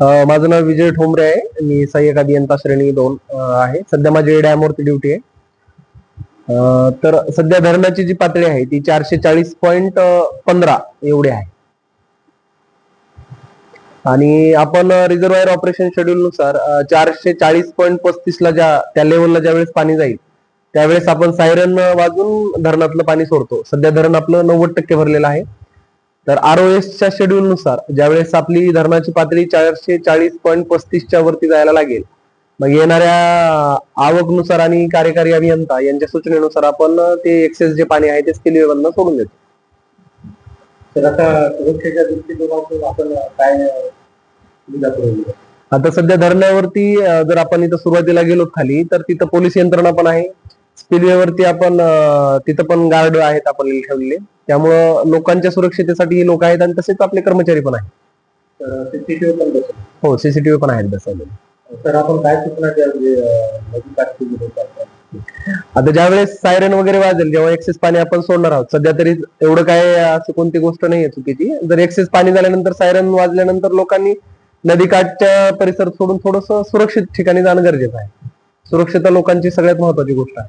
माझं नाव विजय ठोंबरे आहे. मी सहाय्यक अभियंता श्रेणी दोन आहे. सध्या माझी डॅमवरती ड्युटी आहे. तर सध्या धरणाची जी पातळी आहे ती चारशे चाळीस पॉईंट पंधरा एवढी आहे. आणि आपण रिझर्वायर ऑपरेशन शेड्यूल नुसार चारशे चाळीस पॉईंट पस्तीस ला ज्या त्या लेवलला ज्या वेळेस पाणी जाईल त्यावेळेस आपण सायरन वाजून धरणातलं पाणी सोडतो. सध्या धरण आपलं नव्वद टक्के भरलेलं आहे. तर आर च्या शेड्यूल नुसार ज्यावेळेस आपली धरणाची पातळी चारशे चाळीस पॉईंट पस्तीसच्या वरती जायला लागेल मग येणाऱ्या आवकनुसार आणि कार्यकारी अभियंता यांच्या सूचनेनुसार आपण ते एक्सेस जे पाणी आहे ते स्किल मधनं सोडून देतो. तर आता सुरक्षेच्या दृष्टीकोनातून आपण काय आता सध्या धरणावरती जर आपण इथं सुरुवातीला गेलो खाली तर तिथं पोलीस यंत्रणा पण आहे. स्पिलवेवरती आपण तिथं पण गार्ड आहेत आपण ठेवलेले. त्यामुळं लोकांच्या सुरक्षितेसाठी लोक आहेत आणि तसेच आपले कर्मचारी पण आहेत. सीसीटीव्ही पण हो सीसीटीव्ही पण आहेत बसवलेले. तर आपण काय सूचना आता ज्यावेळेस सायरन वगैरे वाजेल जेव्हा एक्सेस पाणी आपण सोडणार आहोत सध्या तरी एवढं काय असं कोणती गोष्ट नाहीये चुकीची. जर एक्सेस पाणी झाल्यानंतर सायरन वाजल्यानंतर लोकांनी नदीकाठच्या परिसर सोडून थोडस सुरक्षित ठिकाणी जाणं गरजेचं आहे. सुरक्षितता लोकांची सगळ्यात महत्वाची गोष्ट आहे.